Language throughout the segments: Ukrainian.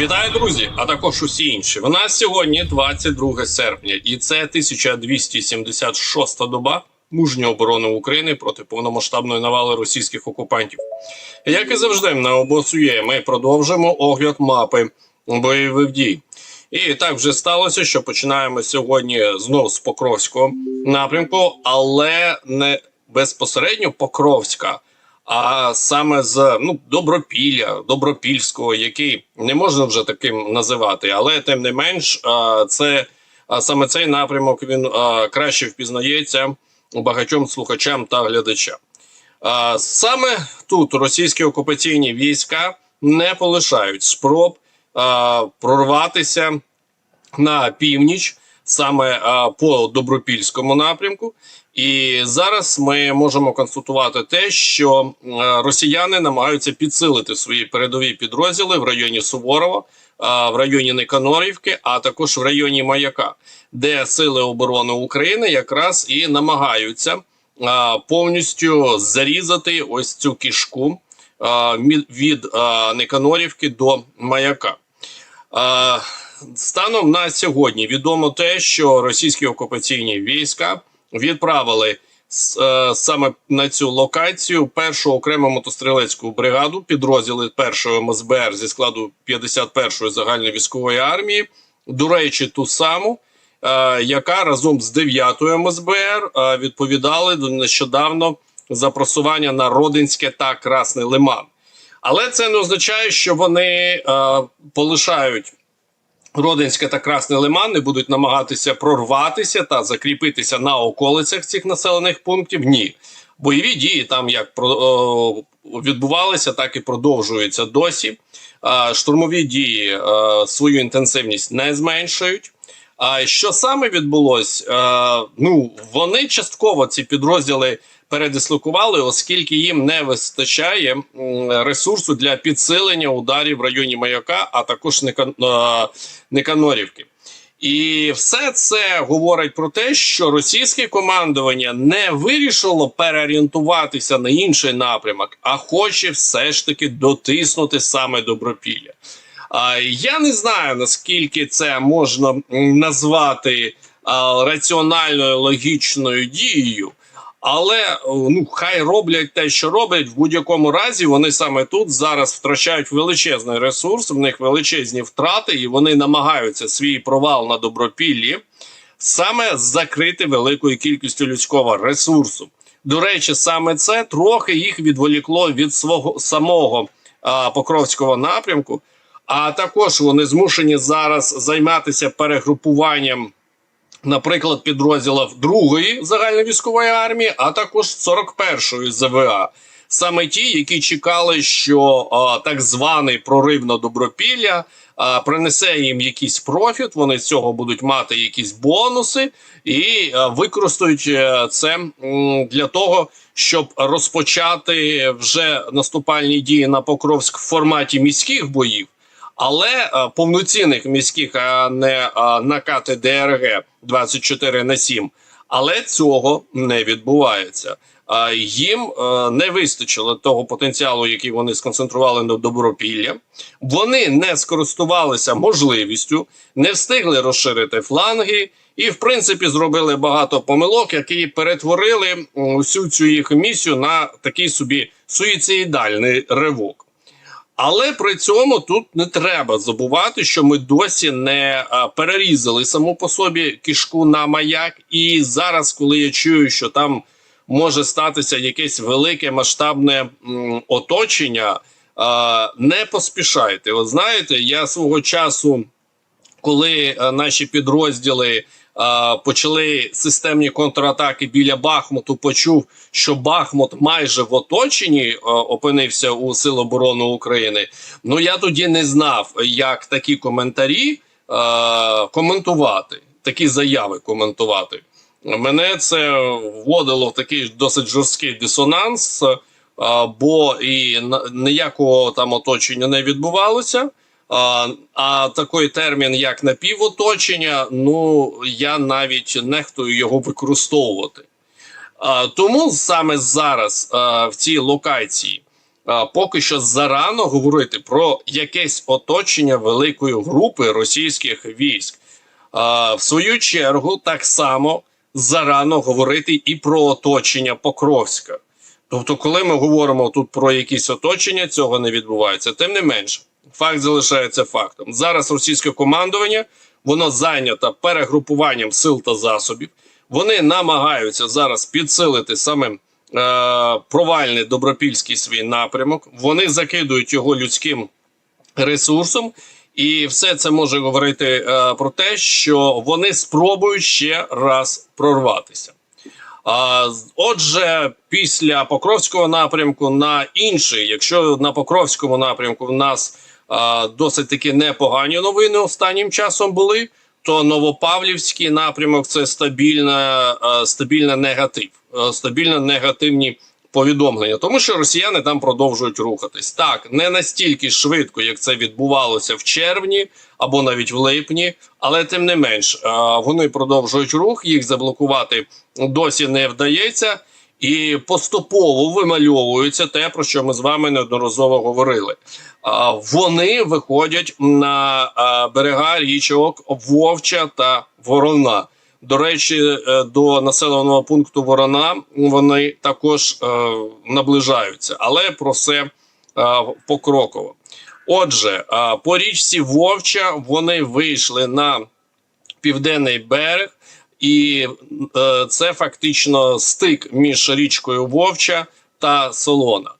Вітаю, друзі, а також усі інші. У нас сьогодні 22 серпня, і це 1276 доба мужньої оборони України проти повномасштабної навали російських окупантів. Як і завжди, на обосує ми продовжимо огляд мапи бойових дій. І так вже сталося, що починаємо сьогодні знову з Покровського напрямку, але не безпосередньо Покровська а саме з ну добропілля, добропільського, який не можна вже таким називати, але тим не менш, це саме цей напрямок він краще впізнається багатьом слухачам та глядачам. Саме тут російські окупаційні війська не полишають спроб прорватися на північ саме по добропільському напрямку. І зараз ми можемо констатувати те, що росіяни намагаються підсилити свої передові підрозділи в районі Суворова, в районі Никанорівки, а також в районі Маяка, де сили оборони України якраз і намагаються повністю зарізати ось цю кішку від Никанорівки до Маяка. Станом на сьогодні відомо те, що російські окупаційні війська відправили е, саме на цю локацію першу окрему мотострілецьку бригаду, підрозділи першої МСБР зі складу 51-ї загальної військової армії. До речі, ту саму, е, яка разом з 9-ю МСБР е, відповідали нещодавно за просування на Родинське та Красний Лиман. Але це не означає, що вони полишають Родинське та Красний Лиман будуть намагатися прорватися та закріпитися на околицях цих населених пунктів. Ні, бойові дії там як відбувалися, так і продовжуються досі. Штурмові дії свою інтенсивність не зменшують. А що саме відбулось? Ну вони частково ці підрозділи передислокували, оскільки їм не вистачає ресурсу для підсилення ударів в районі маяка, а також Никанорівки. І все це говорить про те, що російське командування не вирішило переорієнтуватися на інший напрямок, а хоче все ж таки дотиснути саме добропілля. Я не знаю наскільки це можна назвати раціональною логічною дією. Але ну хай роблять те, що роблять в будь-якому разі. Вони саме тут зараз втрачають величезний ресурс. В них величезні втрати, і вони намагаються свій провал на добропіллі саме закрити великою кількістю людського ресурсу. До речі, саме це трохи їх відволікло від свого самого а, покровського напрямку. А також вони змушені зараз займатися перегрупуванням наприклад, підрозділів другої загальновійськової армії, а також 41-ї ЗВА. Саме ті, які чекали, що а, так званий прорив на добропілля а, принесе їм якийсь профіт. Вони з цього будуть мати якісь бонуси і а, використають е, це м, для того, щоб розпочати вже наступальні дії на Покровськ в форматі міських боїв але е, повноцінних міських, а не а, накати ДРГ 24 на 7, але цього не відбувається. Їм е, не вистачило того потенціалу, який вони сконцентрували на добропілля. Вони не скористувалися можливістю, не встигли розширити фланги. І, в принципі, зробили багато помилок, які перетворили всю цю їх місію на такий собі суїцидальний ривок. Але при цьому тут не треба забувати, що ми досі не перерізали саму по собі кішку на маяк. І зараз, коли я чую, що там може статися якесь велике масштабне оточення, не поспішайте. Ви знаєте, я свого часу, коли наші підрозділи почали системні контратаки біля Бахмуту. Почув, що Бахмут майже в оточенні опинився у Сил оборони України. Ну я тоді не знав, як такі коментарі коментувати, такі заяви коментувати. Мене це вводило в такий досить жорсткий дисонанс, бо і ніякого там оточення не відбувалося. А такий термін, як напівоточення, ну я навіть нехтую його використовувати. Тому саме зараз в цій локації поки що зарано говорити про якесь оточення великої групи російських військ. В свою чергу, так само зарано говорити і про оточення Покровська. Тобто, коли ми говоримо тут про якісь оточення, цього не відбувається. Тим не менше, факт залишається фактом. Зараз російське командування воно зайнято перегрупуванням сил та засобів. Вони намагаються зараз підсилити саме е, провальний добропільський свій напрямок. Вони закидують його людським ресурсом, і все це може говорити е, про те, що вони спробують ще раз прорватися. Отже, після Покровського напрямку на інший, якщо на Покровському напрямку в нас досить таки непогані новини останнім часом були, то Новопавлівський напрямок це стабільна, стабільна негатив, стабільно негативні повідомлення, тому що росіяни там продовжують рухатись. Так, не настільки швидко, як це відбувалося в червні або навіть в липні, але тим не менш вони продовжують рух, їх заблокувати досі не вдається, і поступово вимальовується те, про що ми з вами неодноразово говорили. Вони виходять на берега річок Вовча та Ворона. До речі, е, до населеного пункту Ворона вони також е, наближаються, але про це е, покроково. Отже, по річці Вовча вони вийшли на південний берег, і це фактично стик між річкою Вовча та Солона.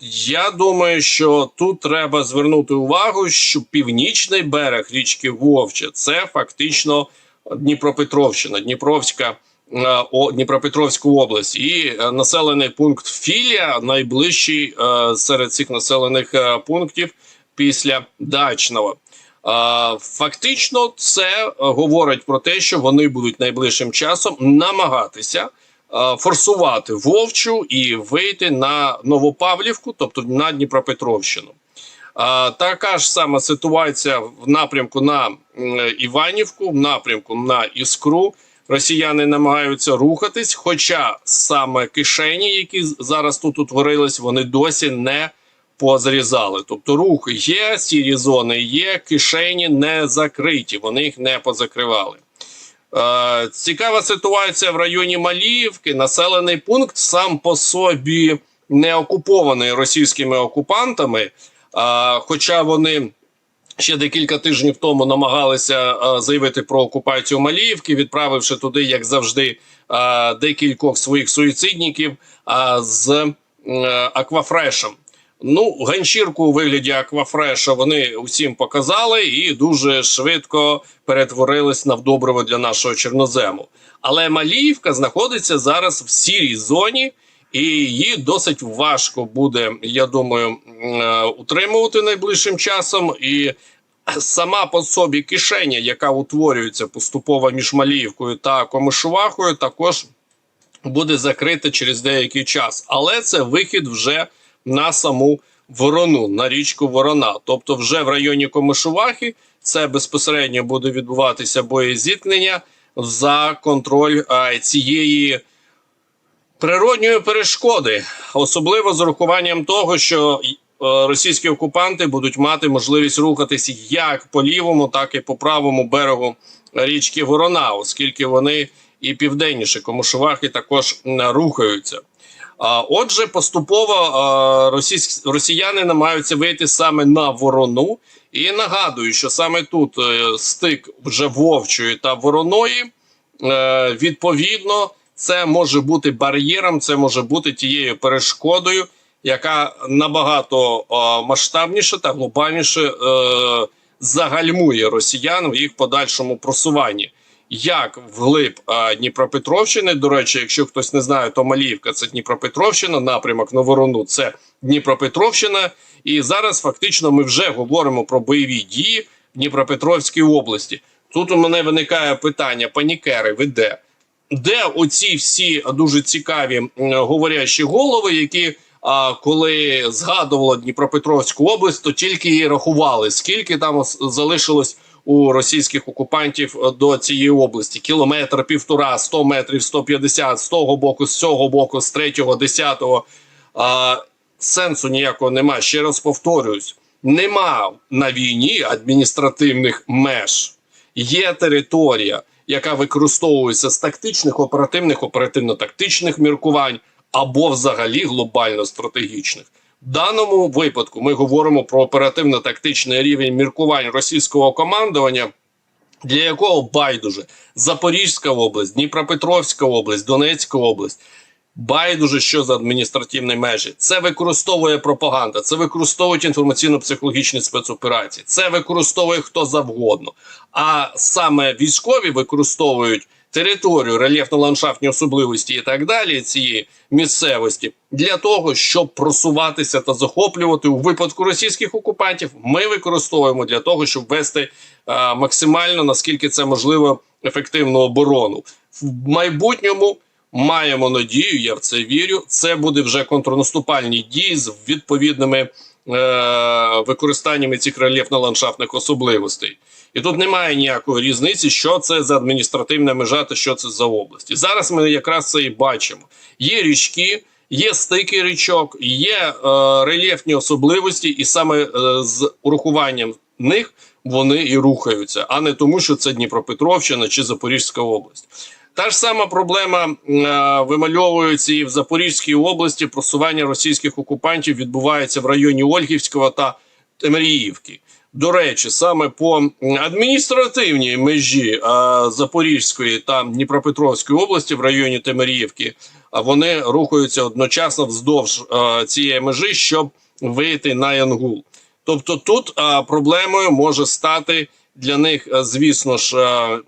Я думаю, що тут треба звернути увагу, що північний берег річки Вовча це фактично Дніпропетровщина, Дніпровська. е, Дніпропетровську область і е, населений пункт Філія найближчий е, серед цих населених пунктів після Дачного. Фактично, це говорить про те, що вони будуть найближчим часом намагатися форсувати Вовчу і вийти на Новопавлівку, тобто на Дніпропетровщину. Е, Така ж сама ситуація в напрямку на Іванівку, в напрямку на Іскру. Росіяни намагаються рухатись, хоча саме кишені, які зараз тут утворились, вони досі не позрізали. Тобто рух є, сірі зони є, кишені не закриті, вони їх не позакривали. Е, цікава ситуація в районі Маліївки. Населений пункт сам по собі не окупований російськими окупантами, е, хоча вони ще декілька тижнів тому намагалися е, заявити про окупацію Маліївки, відправивши туди, як завжди, декількох своїх суїцидників е, з Аквафрешем. Ну, ганчірку у вигляді Аквафреша вони усім показали і дуже швидко перетворились на вдобриво для нашого чорнозему. Але Маліївка знаходиться зараз в сірій зоні, і її досить важко буде, я думаю, е, утримувати найближчим часом. І сама по собі кишеня, яка утворюється поступово між Маліївкою та Комишувахою, також буде закрита через деякий час. Але це вихід вже на саму ворону, на річку Ворона. Тобто, вже в районі Комишувахи це безпосередньо буде відбуватися боєзіткнення за контроль а, цієї природньої перешкоди, особливо з урахуванням того, що е, російські окупанти будуть мати можливість рухатись як по лівому, так і по правому берегу річки Ворона, оскільки вони і південніше Комушувахи також рухаються. Отже, поступово росіяни намагаються вийти саме на ворону. І нагадую, що саме тут е, стик вже вовчої та вороної. Е, відповідно, це може бути бар'єром, це може бути тією перешкодою, яка набагато масштабніше та глобальніше е, загальмує росіян в їх подальшому просуванні. Як вглиб е, Дніпропетровщини, до речі, якщо хтось не знає, то Маліївка це Дніпропетровщина, напрямок на Ворону це Дніпропетровщина. І зараз фактично ми вже говоримо про бойові дії в Дніпропетровській області. Тут у мене виникає питання: панікери, ви де? Де оці всі дуже цікаві говорящі голови, які а, коли згадували Дніпропетровську область, то тільки її рахували, скільки там залишилось у російських окупантів е, до цієї області: кілометр, півтора, 100 метрів, 150, з того боку, з цього боку, з третього, десятого. А, сенсу ніякого немає. Ще раз повторююсь: нема на війні адміністративних меж. Є територія, яка використовується з тактичних, оперативних, оперативно-тактичних міркувань або взагалі глобально стратегічних. Даному випадку ми говоримо про оперативно-тактичний рівень міркувань російського командування, для якого байдуже Запорізька область, Дніпропетровська область, Донецька область. Байдуже, що за адміністративні межі. Це використовує пропаганда, це використовують інформаційно-психологічні спецоперації, це використовує хто завгодно. А саме військові використовують територію, рельєфно-ландшафтні особливості і так далі цієї місцевості для того, щоб просуватися та захоплювати у випадку російських окупантів. Ми використовуємо для того, щоб вести а, максимально наскільки це можливо ефективну оборону в майбутньому. Маємо надію, я в це вірю. Це буде вже контрнаступальні дії з відповідними е, використаннями цих рельєфно-ландшафтних особливостей. І тут немає ніякої різниці, що це за адміністративна межа та що це за область. І зараз ми якраз це і бачимо. Є річки, є стики річок, є е, рельєфні особливості, і саме е, з урахуванням них вони і рухаються, а не тому, що це Дніпропетровщина чи Запорізька область. Та ж сама проблема е, вимальовується і в Запорізькій області. Просування російських окупантів відбувається в районі Ольгівського та Темріївки. До речі, саме по адміністративній межі е, Запорізької та Дніпропетровської області в районі Темиріївки, вони рухаються одночасно вздовж е, цієї межі, щоб вийти на Янгул. Тобто тут е, проблемою може стати для них, е, звісно ж, е,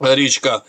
річка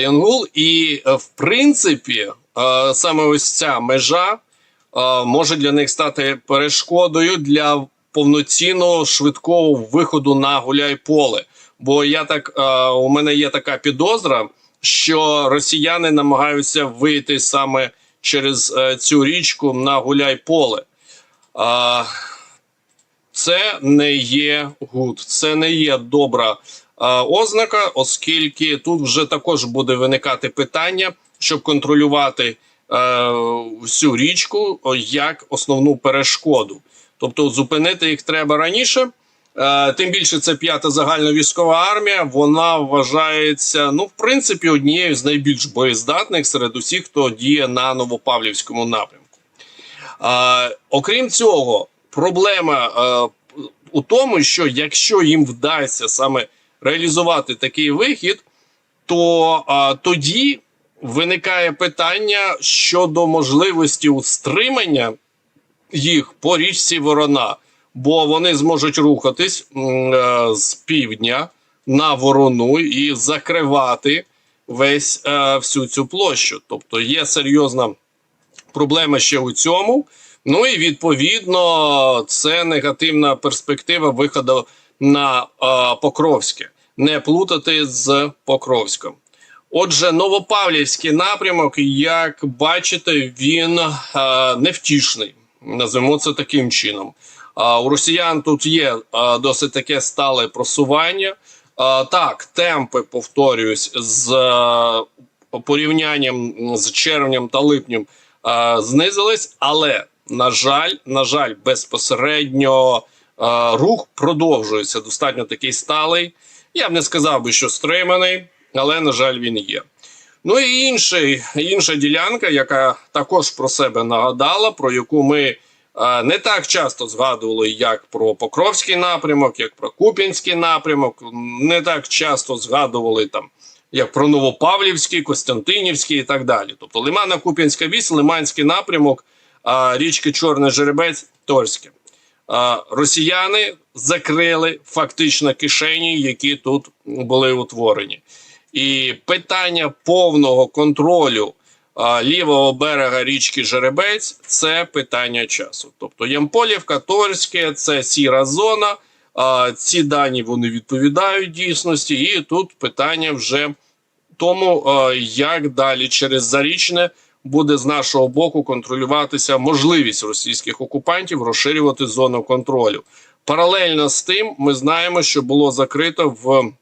Янгул, і е, в принципі, е, саме ось ця межа е, може для них стати перешкодою для повноцінного швидкого виходу на гуляй-поле. Бо я так е, у мене є така підозра, що росіяни намагаються вийти саме через е, цю річку на гуляй-поле. Е, це не є гуд, це не є добра е, ознака, оскільки тут вже також буде виникати питання, щоб контролювати е, всю річку як основну перешкоду. Тобто зупинити їх треба раніше. Е, тим більше це п'ята загальна військова армія. Вона вважається, ну, в принципі, однією з найбільш боєздатних серед усіх, хто діє на Новопавлівському напрямку. Е, окрім цього, проблема е, у тому, що якщо їм вдасться саме реалізувати такий вихід, то е, тоді виникає питання щодо можливості утримання їх по річці Ворона, бо вони зможуть рухатись м, е, з півдня на ворону і закривати весь е, всю цю площу. Тобто є серйозна проблема ще у цьому. Ну і відповідно це негативна перспектива виходу на е, Покровське, не плутати з Покровськом. Отже, Новопавлівський напрямок, як бачите, він е, невтішний. Назвемо це таким чином. А, у росіян тут є а, досить таке стале просування. А, так, темпи, повторююсь, з а, порівнянням з червнем та липнем а, знизились, але на жаль, на жаль, безпосередньо а, рух продовжується достатньо такий сталий. Я б не сказав би, що стриманий, але на жаль, він є. Ну і інший, інша ділянка, яка також про себе нагадала, про яку ми е, не так часто згадували, як про Покровський напрямок, як про Куп'янський напрямок, не так часто згадували там, як про Новопавлівський, Костянтинівський і так далі. Тобто Лимана Куп'янська вісь, Лиманський напрямок, е, річки Чорний Жеребець, Торське. Росіяни закрили фактично кишені, які тут були утворені. І питання повного контролю лівого берега річки Жеребець це питання часу. Тобто Ямполівка, Торське, це сіра зона. Ці дані вони відповідають дійсності, і тут питання вже тому, як далі через зарічне буде з нашого боку контролюватися можливість російських окупантів розширювати зону контролю. Паралельно з тим, ми знаємо, що було закрито в.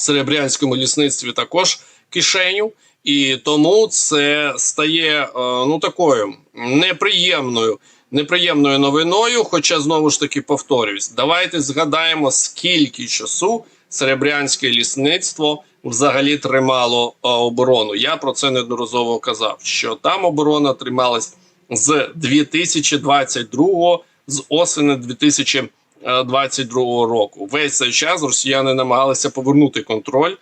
Серебрянському лісництві також кишеню, І тому це стає е, ну такою неприємною, неприємною новиною. Хоча знову ж таки повторюсь, давайте згадаємо, скільки часу серебрянське лісництво взагалі тримало оборону. Я про це неодноразово казав, що там оборона трималась з 2022 з осені 2022 року. Весь цей час росіяни намагалися повернути контроль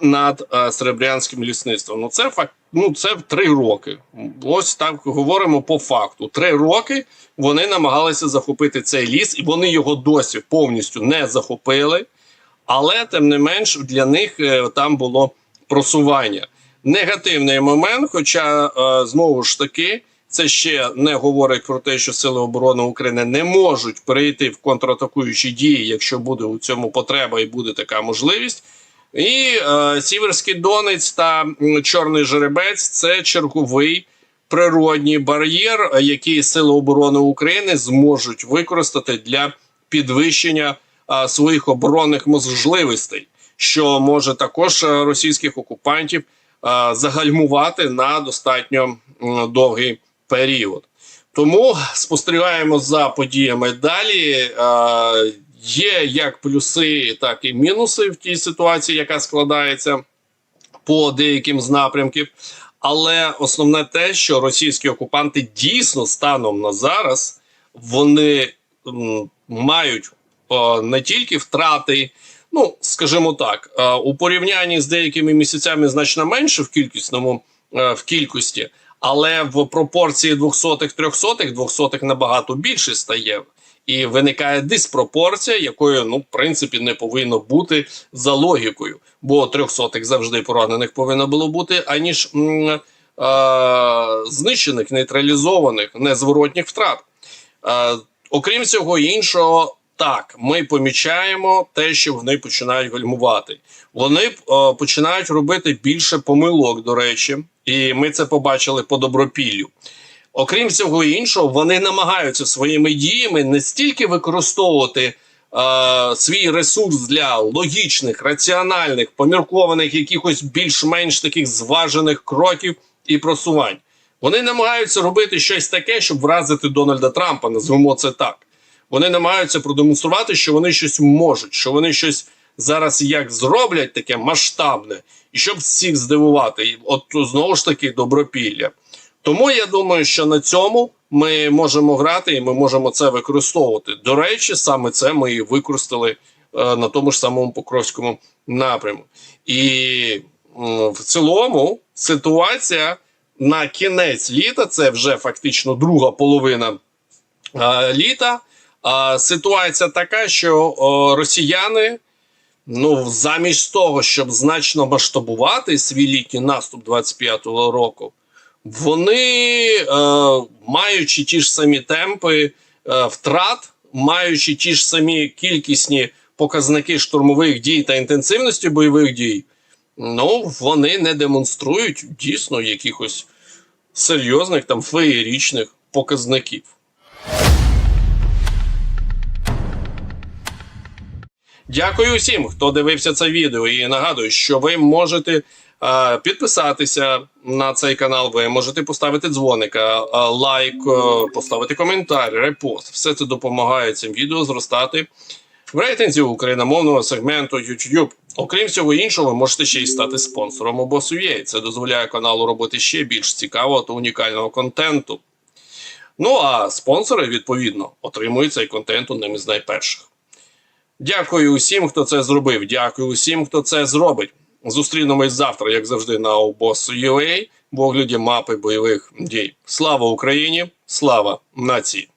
над е, серебрянським лісництвом. Ну це факт. Ну це в три роки. Ось так говоримо по факту. Три роки вони намагалися захопити цей ліс, і вони його досі повністю не захопили. Але тим не менш для них е, там було просування. Негативний момент, хоча е, знову ж таки. Це ще не говорить про те, що сили оборони України не можуть перейти в контратакуючі дії, якщо буде у цьому потреба і буде така можливість. І е, Сіверський Донець та Чорний Жеребець це черговий природній бар'єр, е, який Сили оборони України зможуть використати для підвищення своїх оборонних можливостей, що може також е, російських окупантів загальмувати на достатньо довгий період. Тому спостерігаємо за подіями далі. Є як плюси, так і мінуси в тій ситуації, яка складається по деяким з напрямків. Але основне те, що російські окупанти дійсно станом на зараз вони мають не тільки втрати, ну скажімо так, е, у порівнянні з деякими місяцями значно менше в кількісному е, в кількості, але в пропорції двохсотих трьохсотих двохсотих набагато більше стає. І виникає диспропорція, якою ну в принципі не повинно бути за логікою, бо трьохсотих завжди поранених повинно було бути, аніж м, е, знищених, нейтралізованих, незворотніх втрат. Е, окрім цього іншого, так ми помічаємо те, що вони починають гальмувати. Вони е, починають робити більше помилок, до речі, і ми це побачили по добропіллю. Окрім всього іншого, вони намагаються своїми діями не стільки використовувати е, свій ресурс для логічних, раціональних, поміркованих, якихось більш-менш таких зважених кроків і просувань. Вони намагаються робити щось таке, щоб вразити Дональда Трампа, назвемо це так. Вони намагаються продемонструвати, що вони щось можуть, що вони щось зараз як зроблять таке масштабне, і щоб всіх здивувати. От знову ж таки добропілля. Тому я думаю, що на цьому ми можемо грати і ми можемо це використовувати. До речі, саме це ми і використали е, на тому ж самому Покровському напряму. І в цілому ситуація на кінець літа, це вже фактично друга половина е, літа. Ситуація така, що росіяни. Ну, замість того, щоб значно масштабувати свій літній наступ 25-го року, вони, е, маючи ті ж самі темпи е, втрат, маючи ті ж самі кількісні показники штурмових дій та інтенсивності бойових дій, ну вони не демонструють дійсно якихось серйозних там феєрічних показників. Дякую всім, хто дивився це відео. І нагадую, що ви можете е, підписатися на цей канал. Ви можете поставити дзвоника, е, лайк, е, поставити коментар, репост. Все це допомагає цим відео зростати в рейтинзі україномовного сегменту YouTube. Окрім всього іншого, ви можете ще й стати спонсором обосу.ua. Це дозволяє каналу робити ще більш цікавого та унікального контенту. Ну а спонсори, відповідно, отримують цей контент одним із найперших. Дякую усім, хто це зробив. Дякую усім, хто це зробить. Зустрінемось завтра, як завжди, на обос.ua в огляді мапи бойових дій. Слава Україні! Слава нації!